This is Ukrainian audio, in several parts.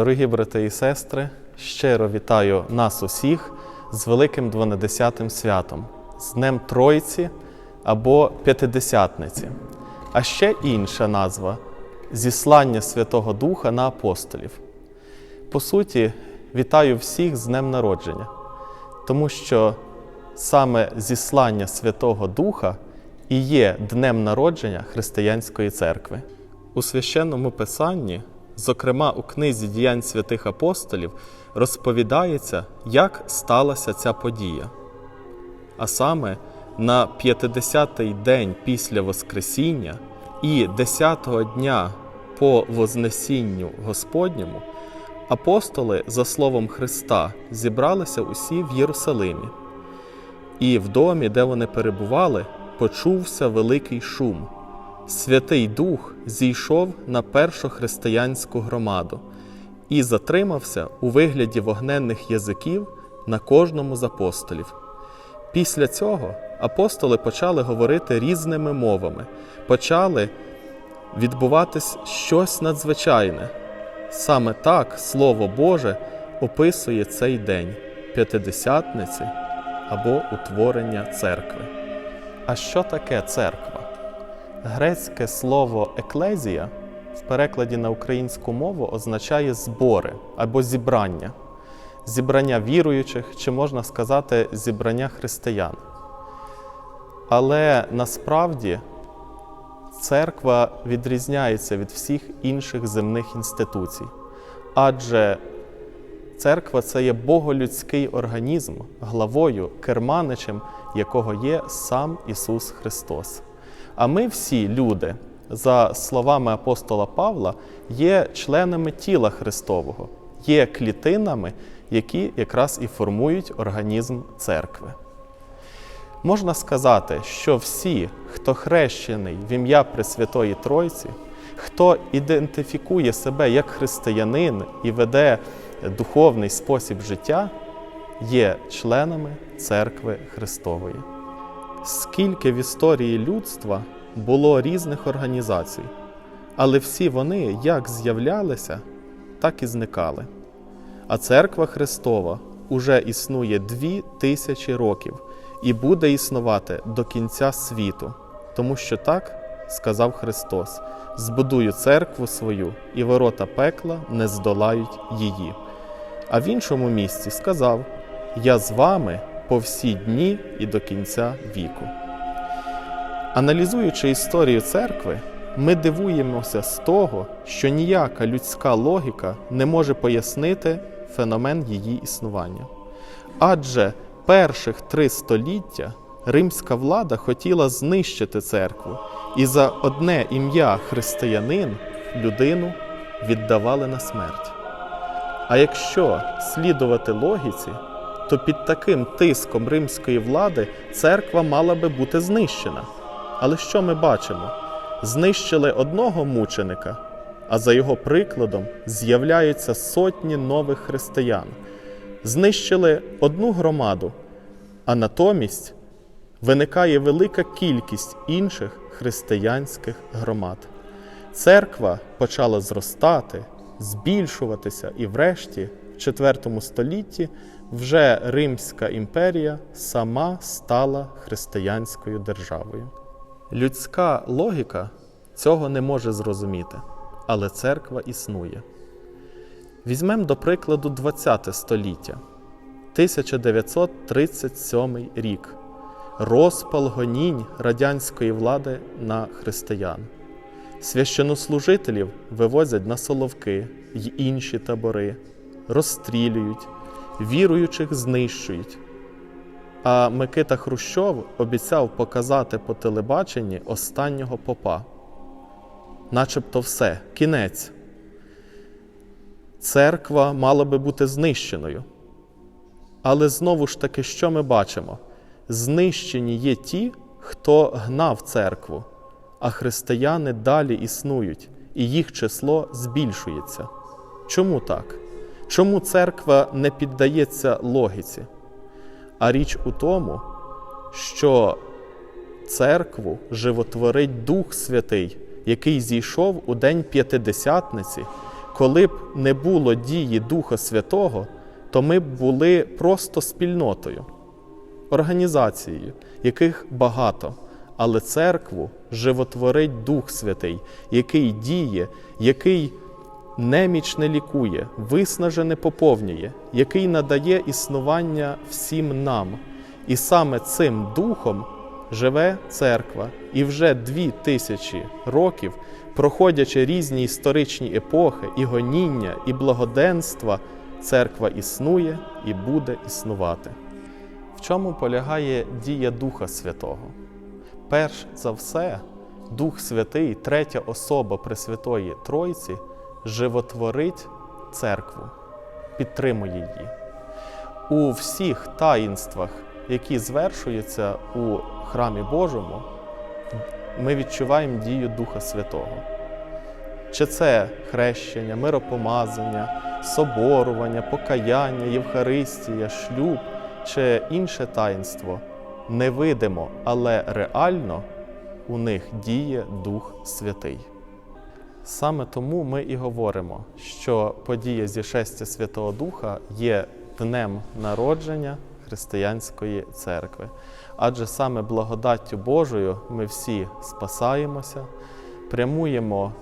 Дорогі брати і сестри, щиро вітаю нас усіх з Великим Дванадесятим святом, з Днем Тройці або П'ятидесятниці, а ще інша назва зіслання Святого Духа на апостолів. По суті, вітаю всіх з Днем Народження, тому що саме зіслання Святого Духа і є днем народження Християнської церкви. У священному писанні, зокрема у книзі діянь святих апостолів, розповідається, як сталася ця подія. А саме на 50-й день після Воскресіння і 10-го дня по Вознесінню Господньому апостоли, за словом Христа, зібралися усі в Єрусалимі. І в домі, де вони перебували, почувся великий шум. Святий Дух зійшов на першу християнську громаду і затримався у вигляді вогненних язиків на кожному з апостолів. Після цього апостоли почали говорити різними мовами, почали відбуватись щось надзвичайне. Саме так Слово Боже описує цей день п'ятидесятниці або утворення церкви. А що таке церква? Грецьке слово еклезія в перекладі на українську мову означає збори або зібрання, зібрання віруючих, чи можна сказати, зібрання християн. Але насправді церква відрізняється від всіх інших земних інституцій, адже церква це є боголюдський організм, главою, керманичем якого є сам Ісус Христос. А ми всі люди, за словами апостола Павла, є членами тіла Христового, є клітинами, які якраз і формують організм церкви. Можна сказати, що всі, хто хрещений в ім'я Пресвятої Тройці, хто ідентифікує себе як християнин і веде духовний спосіб життя, є членами церкви Христової. Скільки в історії людства було різних організацій, але всі вони як з'являлися, так і зникали. А церква Христова уже існує дві тисячі років і буде існувати до кінця світу, тому що так сказав Христос: збудую церкву свою, і ворота пекла не здолають її. А в іншому місці сказав: Я з вами по всі дні і до кінця віку. Аналізуючи історію церкви, ми дивуємося з того, що ніяка людська логіка не може пояснити феномен її існування. Адже перших три століття римська влада хотіла знищити церкву, і за одне ім'я християнин людину віддавали на смерть. А якщо слідувати логіці, то під таким тиском римської влади церква мала би бути знищена. Але що ми бачимо? Знищили одного мученика, а за його прикладом з'являються сотні нових християн. Знищили одну громаду, а натомість виникає велика кількість інших християнських громад. Церква почала зростати, збільшуватися, і врешті, IV столітті, вже Римська імперія сама стала християнською державою. Людська логіка цього не може зрозуміти, але церква існує. Візьмемо до прикладу ХХ століття, 1937 рік, розпал гонінь радянської влади на християн. Священнослужителів вивозять на соловки й інші табори, розстрілюють, віруючих знищують. А Микита Хрущов обіцяв показати по телебаченні останнього попа. Начебто все, кінець. Церква мала би бути знищеною. Але знову ж таки, що ми бачимо? Знищені є ті, хто гнав церкву, а християни далі існують, і їх число збільшується. Чому так? Чому церква не піддається логіці? А річ у тому, що церкву животворить Дух Святий, який зійшов у день П'ятидесятниці, коли б не було дії Духа Святого, то ми б були просто спільнотою, організацією, яких багато. Але церкву животворить Дух Святий, який діє, який неміч не лікує, виснажене поповнює, який надає існування всім нам. І саме цим духом живе церква. І вже дві тисячі років, проходячи різні історичні епохи, і гоніння, і благоденства, церква існує і буде існувати. В чому полягає дія Духа Святого? Перш за все, Дух Святий, третя особа Пресвятої Тройці, животворить церкву, підтримує її. У всіх таїнствах, які звершуються у храмі Божому, ми відчуваємо дію Духа Святого. Чи це хрещення, миропомазання, соборування, покаяння, Євхаристія, шлюб чи інше таїнство, невидимо, але реально у них діє Дух Святий. Саме тому ми і говоримо, що подія зішестя Святого Духа є днем народження християнської церкви. Адже саме благодаттю Божою ми всі спасаємося, прямуємо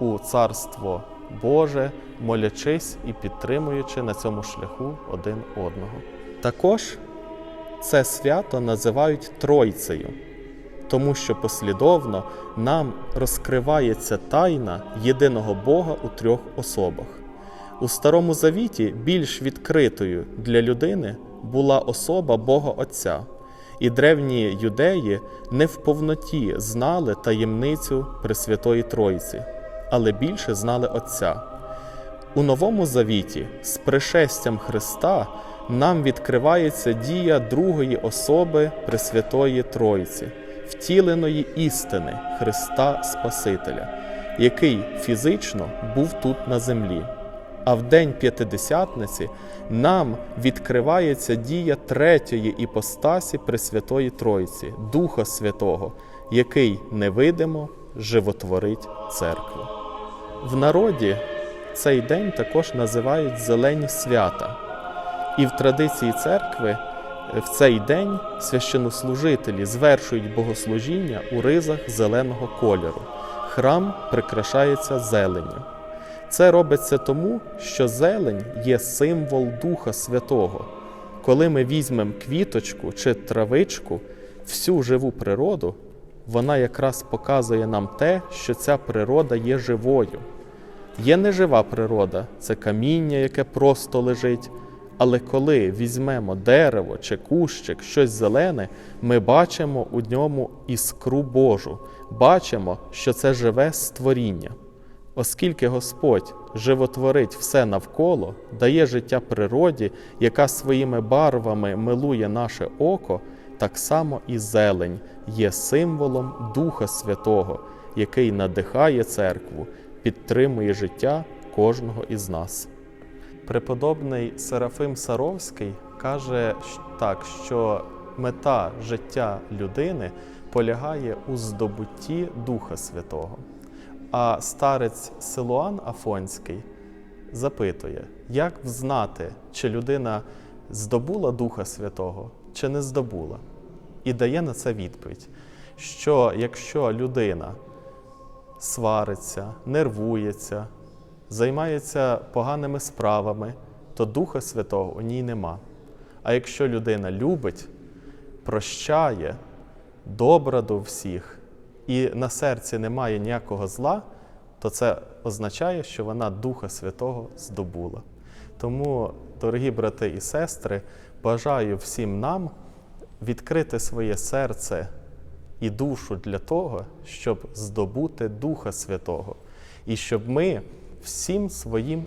у Царство Боже, молячись і підтримуючи на цьому шляху один одного. Також це свято називають Тройцею, тому що послідовно нам розкривається тайна єдиного Бога у трьох особах. У Старому Завіті більш відкритою для людини була особа Бога Отця, і древні юдеї не в повноті знали таємницю Пресвятої Тройці, але більше знали Отця. У Новому Завіті з пришестям Христа нам відкривається дія другої особи Пресвятої Тройці, втіленої істини Христа Спасителя, який фізично був тут на землі. А в день П'ятидесятниці нам відкривається дія третьої іпостасі Пресвятої Тройці, Духа Святого, який невидимо животворить церкву. В народі цей день також називають Зелені свята. І в традиції церкви в цей день священнослужителі звершують богослужіння у ризах зеленого кольору. Храм прикрашається зеленню. Це робиться тому, що зелень є символ Духа Святого. Коли ми візьмемо квіточку чи травичку, всю живу природу, вона якраз показує нам те, що ця природа є живою. Є нежива природа, це каміння, яке просто лежить. Але коли візьмемо дерево чи кущик, щось зелене, ми бачимо у ньому іскру Божу, бачимо, що це живе створіння. Оскільки Господь животворить все навколо, дає життя природі, яка своїми барвами милує наше око, так само і зелень є символом Духа Святого, який надихає церкву, підтримує життя кожного із нас. Преподобний Серафим Саровський каже так, що мета життя людини полягає у здобутті Духа Святого. А старець Силуан Афонський запитує, як взнати, чи людина здобула Духа Святого, чи не здобула, і дає на це відповідь, що якщо людина свариться, нервується, займається поганими справами, то Духа Святого у ній нема. А якщо людина любить, прощає, добра до всіх і на серці немає ніякого зла, то це означає, що вона Духа Святого здобула. Тому, дорогі брати і сестри, бажаю всім нам відкрити своє серце і душу для того, щоб здобути Духа Святого, і щоб ми всім своїм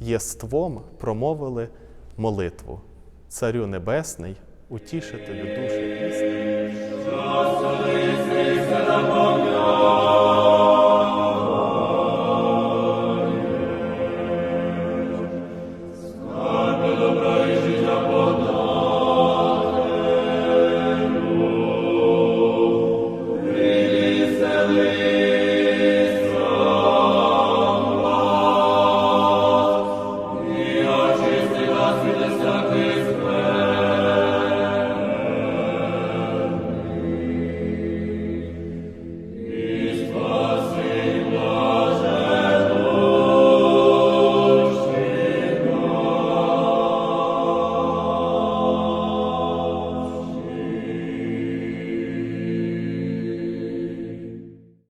єством промовили молитву. Царю Небесний, утішителю душі істини.